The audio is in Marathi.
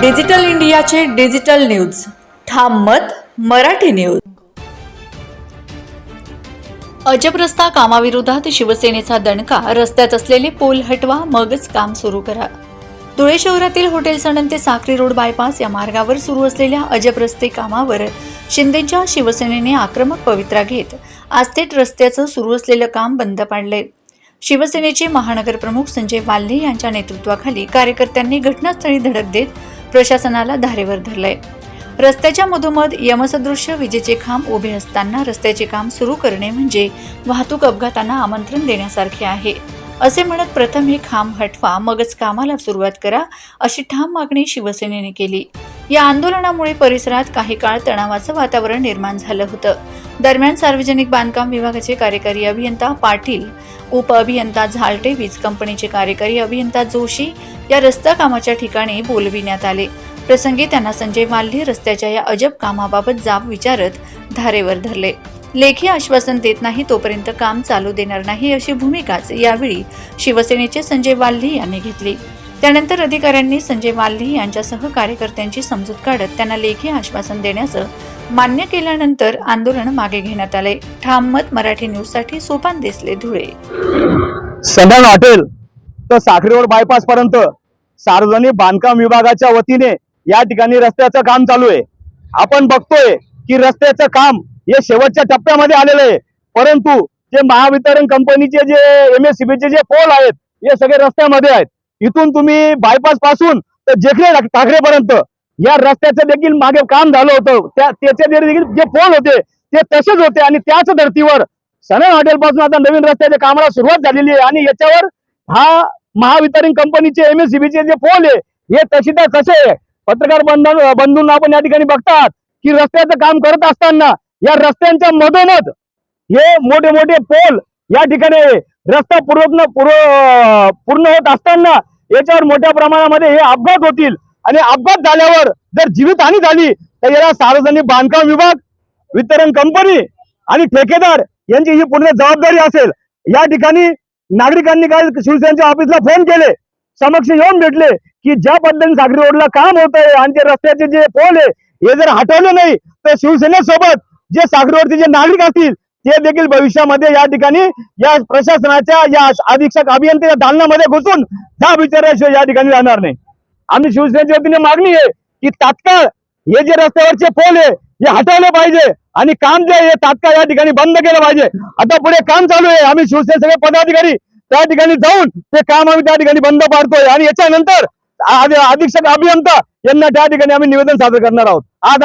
डिजिटल इंडियाचे डिजिटल न्यूज. ठाम मत मराठी न्यूज. अजब रस्ता कामाविरोधात शिवसेनेचा दणका रस्त्यात असलेले पोल हटवा मगच काम सुरू करा. धुळे शहरातील हॉटेल सणन ते साक्री रोड बायपास या मार्गावर सुरू असलेल्या अजब रस्ते कामावर शिंदेच्या शिवसेनेने आक्रमक पवित्रा घेत आज थेट रस्त्याचं सुरू असलेलं काम बंद पाडलंय. शिवसेनेचे महानगरप्रमुख संजय वाल्हे यांच्या नेतृत्वाखाली कार्यकर्त्यांनी घटनास्थळी धडक देत प्रशासनाला धारेवर धरलंय. रस्त्याच्या मधोमध यमसदृश्य विजेचे खांब उभे असताना रस्त्याचे काम सुरू करणे म्हणजे वाहतूक अपघातांना आमंत्रण देण्यासारखे आहे. असे म्हणत प्रथम हे खांब हटवा मगच कामाला सुरुवात करा अशी ठाम मागणी शिवसेनेने केली. या आंदोलनामुळे परिसरात काही काळ तणावाचं वातावरण निर्माण झालं होतं. दरम्यान सार्वजनिक बांधकाम विभागाचे कार्यकारी अभियंता पाटील उपअभियंता झालटे वीज कंपनीचे कार्यकारी अभियंता जोशी या रस्ता कामाच्या ठिकाणी बोलविण्यात आले. प्रसंगी त्यांना संजय वाल्हे रस्त्याच्या या अजब कामाबाबत जाब विचारत धारेवर धरले. लेखी आश्वासन देत नाही तोपर्यंत काम चालू देणार नाही अशी भूमिकाच यावेळी शिवसेनेचे संजय वाल्हे यांनी घेतली. त्यानंतर अधिकाऱ्यांनी संजय वाल्हे यांच्यासह कार्यकर्त्यांची समजूत काढत त्यांना लेखी आश्वासन देण्याचं मान्य केल्यानंतर आंदोलन मागे घेण्यात आले. ठाम मत मराठी न्यूजसाठी सोपान देसले धुळे. सदन हॉटेल तर साखरी रोड बायपास पर्यंत सार्वजनिक बांधकाम विभागाच्या वतीने या ठिकाणी रस्त्याचं काम चालू आहे. आपण बघतोय की रस्त्याचं काम हे शेवटच्या टप्प्यामध्ये आलेलं आहे. परंतु जे महावितरण कंपनीचे जे एम एस जे पोल आहेत हे सगळे रस्त्यामध्ये आहेत. इथून तुम्ही बायपासपासून तर जेखले ठाकरेपर्यंत. या रस्त्याचं देखील मागे काम झालं होतं. त्या त्याचे देखील जे पोल होते ते तसेच होते आणि त्याच धर्तीवर सनन हॉटेल पासून आता नवीन रस्त्याच्या कामाला सुरुवात झालेली आहे आणि याच्यावर हा महावितरण कंपनीचे एम एस जे पोल आहे हे तशी तर तसे पत्रकार बंधन बंधूंना आपण या ठिकाणी बघतात की रस्त्याचं काम करत असताना या रस्त्यांच्या मधोमध हे मोठे मोठे पोल या ठिकाणी रस्ता पूर्ण पूर्ण पूर्ण होत असताना याच्यावर मोठ्या प्रमाणामध्ये हे अपघात होतील. आणि अपघात झाल्यावर जर जीवितहानी झाली तर याला सार्वजनिक बांधकाम विभाग वितरण कंपनी आणि ठेकेदार यांची ही पूर्ण जबाबदारी असेल. या ठिकाणी नागरिकांनी काल शिवसेनेच्या ऑफिसला फोन केले. समक्ष येऊन भेटले की ज्या पद्धतीने सागरी रोडला काम होत आहे आणि ते रस्त्याचे जे पोल आहे हे जर हटवले नाही तर शिवसेनेसोबत जे सागरी रोडचे जे नागरिक असतील ते देखील भविष्यामध्ये या ठिकाणी या प्रशासनाच्या या अधीक्षक अभियंत्याच्या दालनामध्ये घुसून जा विचारल्याशिवाय या ठिकाणी राहणार नाही. आम्ही शिवसेनेच्या वतीने मागणी आहे की तात्काळ हे जे रस्त्यावरचे पोल आहे हे हटवले पाहिजे आणि काम जे आहे हे तात्काळ या ठिकाणी बंद केलं पाहिजे. आता पुढे काम चालू आहे. आम्ही शिवसेने सगळे पदाधिकारी त्या ठिकाणी जाऊन ते काम आम्ही त्या ठिकाणी बंद पाडतोय. आणि याच्यानंतर अधीक्षक अभियंता यांना त्या ठिकाणी आम्ही निवेदन सादर करणार आहोत. आज